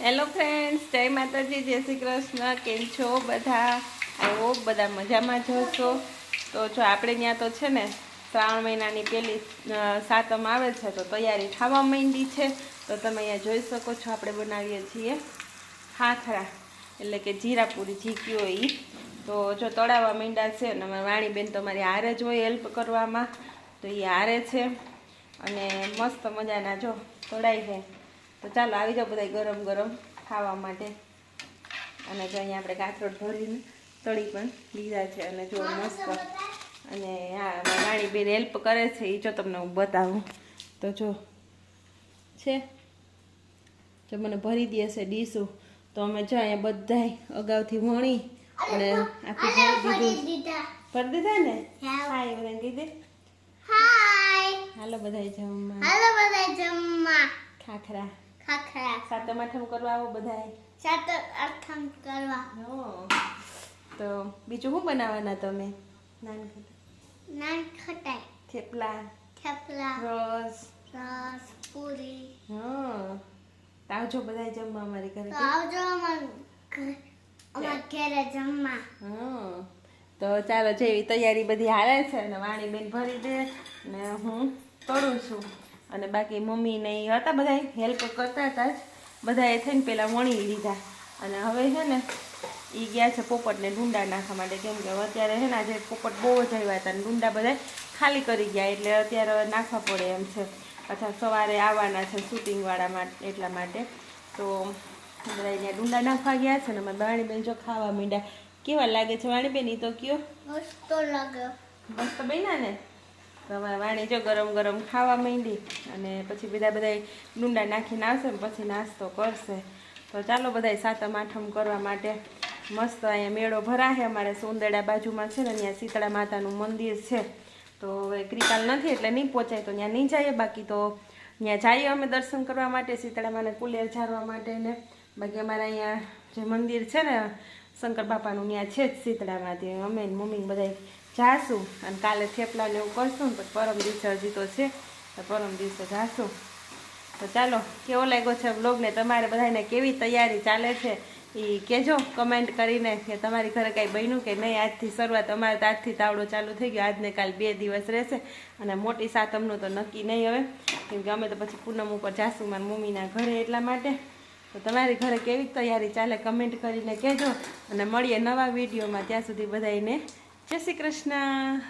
Hello friends જય માતાજી, જય શ્રી કૃષ્ણ. કેમ છો બધા? આવો બધા મજામાં જો છો તો જો આપણે ત્યાં તો છે ને, શ્રાવણ મહિનાની પેલી સાતમ આવે છે, તો તૈયારી થવા માંડી છે. તો તમે અહીંયા જોઈ શકો છો, આપણે બનાવીએ છીએ ખાખરા એટલે કે જીરાપુરી જીકી હોય એ તો જો તળાવવા માંડ્યા છે, અને અમારી વાણીબેન તો મારી હારે જ હોય હેલ્પ કરવામાં. તો એ હારે છે. અને મસ્ત મજાના જો તળાઈ છે. તો ચાલો આવી જાઓ બધા ગરમ ગરમ ખાવા માટે. અને જો અહીંયા આપણે કાથરોટ ભરીને તળી પણ લીધા છે અને જો મસ્ત અને હા અમારી બેન હેલ્પ કરે છે એ જો તમને હું બતાવું. તો જો છે જો મને ભરી દે છે ડીશું તો અમે જો અહીંયા બધાય અગાઉથી વણી અને આખું ભરી દીધું. ભરી દીધા. ને? હાય બધાને કીધે હાય. હાલો બધાય જમવા. હાલો બધા જમવા. ખાખરા. ખાખરા સાતમ આઠમ કરવા આવો બધાય સાત અર્થમ કરવા તો બીજું શું બનાવવાના તમે? નાનકડા નાન થેપલા. થેપલા. રસ. રસ પૂરી. હા. આવજો બધા જમવા અમારી ઘરે આવજો અમાર ઘર જમવા. હા. તો ચાલો જેવી તૈયારી બધી હાલે છે ને વાણી બેન ભરી દે ને હું કરું છું. અને બાકી મમ્મી ને એ હતા બધા હેલ્પ કરતા હતા જ. બધાએ થઈને પેલા વણી લીધા. અને હવે છે ને એ ગયા છે પોપટને ડુંડા નાખવા માટે. કેમ કે અત્યારે છે ને આજે પોપટ બહુ જ આવ્યા હતા અને ડુંડા બધા ખાલી કરી ગયા એટલે અત્યારે નાખવા પડે એમ છે. અથવા સવારે આવવાના છે શૂટિંગવાળા માટે એટલા માટે. તો બધા અહીંયા ડુંડા નાખવા ગયા છે ને અમારે વાણીબેન જો ખાવા માંડ્યા. કેવા લાગે છે વાણીબેન એ તો કયો. મસ્ત લાગ્યો મસ્ત બન્યા ને? અમારા વાણી જો ગરમ ગરમ ખાવા માંડી અને પછી બધા બધા ડુંડા નાખીને આવશે પછી નાસ્તો કરશે. તો ચાલો બધા સાતમ આઠમ કરવા માટે મસ્ત અહીંયા મેળો ભરાશે. અમારે સોંદડા બાજુમાં છે ને અહીંયા શીતળા માતાનું મંદિર છે. તો હવે ક્રિકાલ નથી એટલે નહીં પહોંચાય તો ત્યાં નહીં જઈએ. બાકી તો ત્યાં જઈએ અમે દર્શન કરવા માટે શીતળા માને કુલેર ઝારવા માટે ને. બાકી અમારા અહીંયા જે મંદિર છે ને શંકર બાપાનું ત્યાં છે જ શીતળામાંથી. અમે મમ્મી બધા જાશું અને કાલે થેપલા ને એવું કરશું ને પરમ દિવસે હજી તો છે, તો પરમ દિવસે જાશું. તો ચાલો, કેવો લાગ્યો છે બ્લોગને તમારે બધાને કેવી તૈયારી ચાલે છે? એ કહેજો કમેન્ટ કરીને કે તમારી ઘરે કાંઈ બન્યું કે નહીં? આજથી શરૂઆત અમારે તો આજથી તાવડો ચાલુ થઈ ગયો. આજને કાલ બે દિવસ રહેશે અને મોટી સાતમનું તો નક્કી નહીં હવે. કેમ કે અમે તો પછી પૂનમ ઉપર જાશું મારા મમ્મીના ઘરે એટલા માટે. તો તમારી ઘરે કેવી તૈયારી ચાલે કમેન્ટ કરીને કહેજો અને મળીએ નવા વિડીયોમાં. ત્યાં સુધી બધાને જય શ્રી કૃષ્ણ.